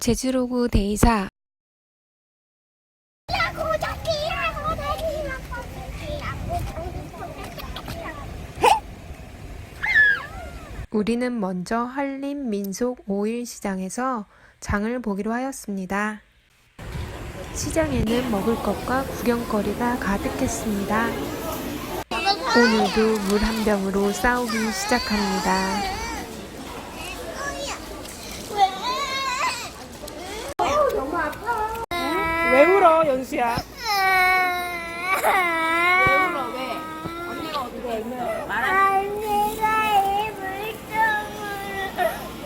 제주로구 대이사 우리는 먼저 한림 민속 5일 시장에서 장을 보기로 하였습니다. 시장에는 먹을 것과 구경거리가 가득했습니다. 오늘도 물 한 병으로 싸우기 시작합니다. 왜 울어 연수야? 언니가 이 물통으로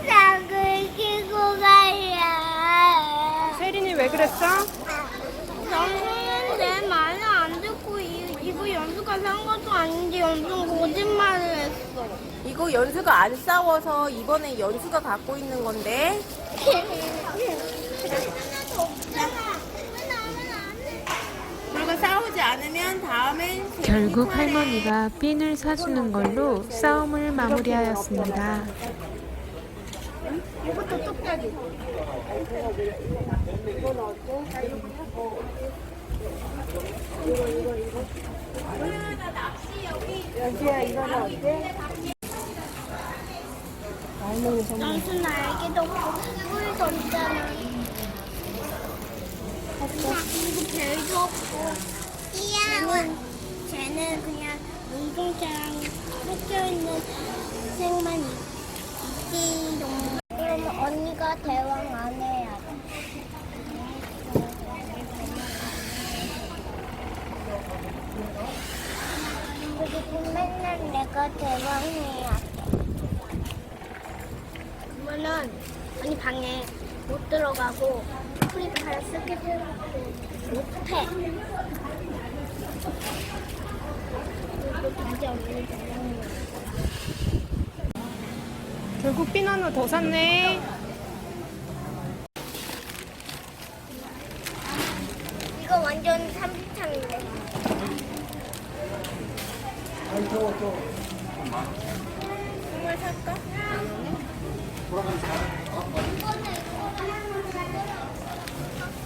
닭을 끼고 가야. 세린이 왜 그랬어? 정수는 내 말을 안 듣고 이, 이거 연수가 산 것도 아닌데 연수는 거짓말을 했어. 이거 연수가 안 싸워서 이번에 연수가 갖고 있는 건데 그리고 싸우지 않으면 다음엔 결국 할머니가 핀을 사주는 걸로 싸움을 마무리하였습니다. 연수 날개도 없고 뿔도 없잖아. 그리고 별도 없고. 쟤는 쟤는 그냥 운동장랑 섞여 있는 색만 있지롱. 그러면 언니가 대왕 안 해야 돼. 그리고 맨날 내가 대왕해야 돼. 그러면은 언니 방에 못 들어가고 프리파이어 쓰게 못해. 언니 대왕이야. 결국 핀 하나 더 샀네. 이거 완전 삼비창인데. 정말 살까?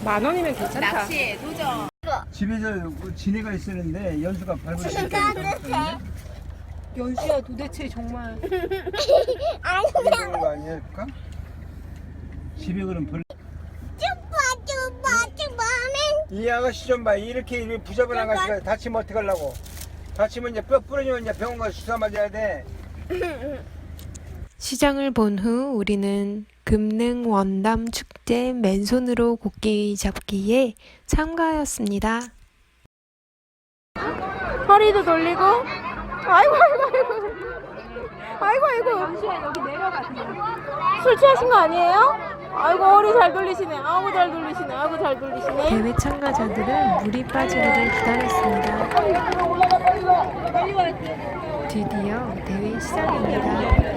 만 원이면 괜찮다. 낚시에 도전 집에서 그 지네가 있었는데 연수가 수 따뜻해. 연수야 도대체 정말 아니야. 거 아닐까? 집에 그럼 벌... 쭈빠 쭈빠 쭈빠맨. 이 아가씨 좀 봐. 이렇게 이렇게 부잡은 아가씨가 다치면 어떡하려고. 다치면 이제 뼈 부러지면 이제 병원 가서 주사 맞아야 돼. 시장을 본 후 우리는 금능 원담 축제 맨손으로 고기 잡기에 참가하였습니다. 허리도 돌리고. 아이고 아이고 아이고. 아이고 아이고. 연수야 여기 내려가. 술 취하신 거 아니에요? 아이고 허리 잘 돌리시네. 아이고 잘 돌리시네. 아이고 잘 돌리시네. 대회 참가자들은 물이 빠지기를 기다렸습니다. 드디어 대회 시작입니다.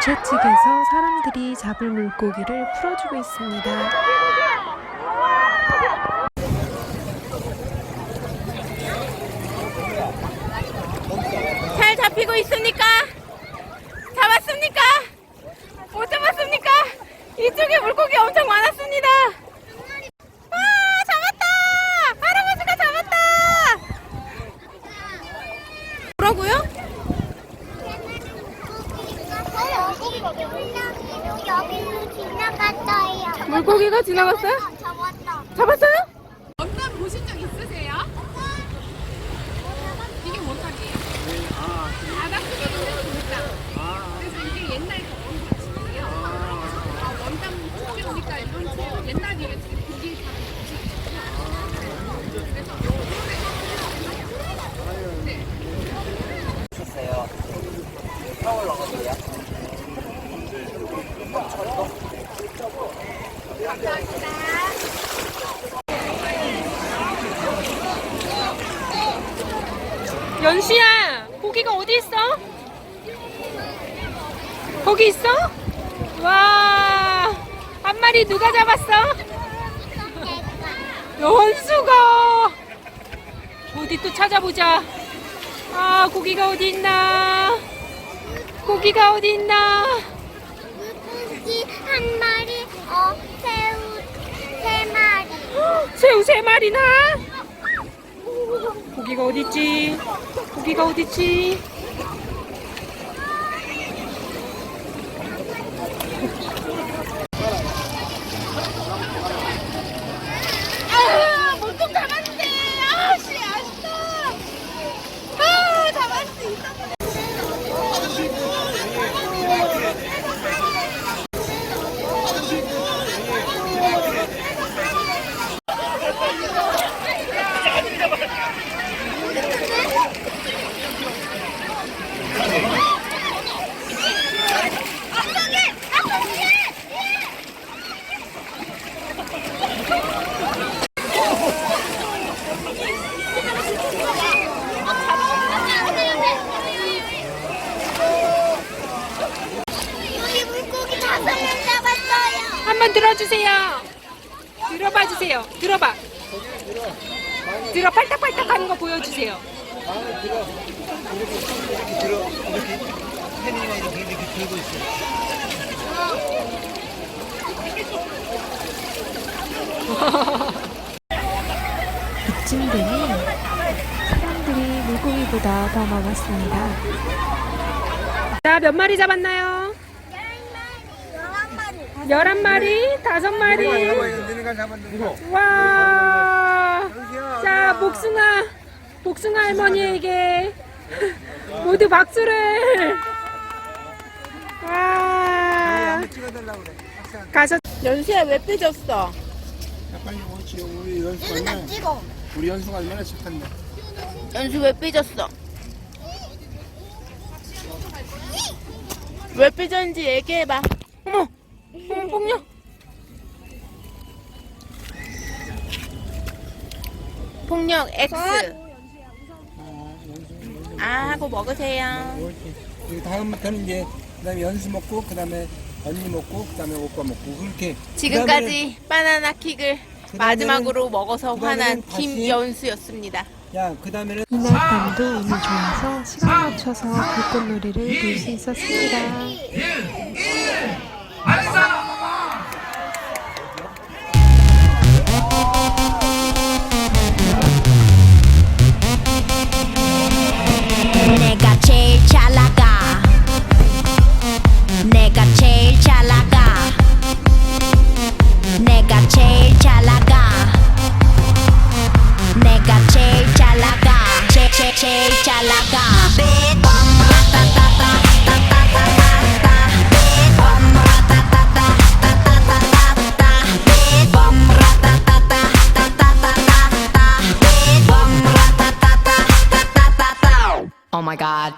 주최 측에서 사람들이 잡을 물고기를 풀어주고 있습니다. 잘 잡히고 있습니까? 잡았습니까? 못 잡았습니까? 이쪽에 물고기 엄청 많았습니다. 아, 잡았다! 할아버지가 잡았다! 뭐라고요? 여기로 지나갔어요. 물고기가 지나갔어요? 잡았다. 잡았어요? 원단 보신 적 있으세요? 이게 원단이에요. 바닥 속에는 돌다. 그래서 이게 옛날 원단이에요. 아, 원단 축제 오니까 이런 거 옛날 이게 고기 연수야 고기가 어디 있어? 거기 있어? 와, 한 마리 누가 잡았어? 연수가. 어디 또 찾아보자. 아, 고기가 어디 있나? 고기가 어디 있나? 물고기 한 마리, 어, 새우 세 마리. 새우 세 마리나? 고기가 어딨지? 고기가 어딨지? 아, 물통 잡았는데. 아, 씨, 아쉽다. 아, 잡을 수 있었는데. 여기 물고기 다섯 명 잡았어요. 한번 들어주세요. 들어봐 주세요. 들어봐. 들어 팔딱팔딱 하는 거 보여주세요. 빅진들이 사람들이 물고기보다 더 많았습니다. 자, 몇 마리 잡았나요? 열한 마리, 다섯 마리. 와. 자, 복숭아, 복숭아 할머니에게 모두 박수를. 와. 가서 연수야 왜 삐졌어? 야, 빨리 오지. 우리 연수가 얼마나, 찍어. 우리 연수가 얼마나 착한데. 연수 왜 삐졌어? 왜 삐졌는지 얘기해봐. 어머, 어머 폭력. 폭력 X. 아, 하고 먹으세요. 이렇게. 그리고 다음부터는 이제, 그 다음에 연수 먹고, 그 다음에 언니 먹고, 그 다음에 오빠 먹고, 그렇게. 지금까지 바나나 킥을 그다음에는- 마지막으로 먹어서 화난 그다음에는 다시- 김연수였습니다. 야, 그 다음에는 이날 밤도 운이 좋아서 시간 맞춰서 불꽃놀이를 볼 수 있었습니다. 제일 잘 나가 내가 제일 잘 나가 제, 제, 제일 잘 나가 Oh my god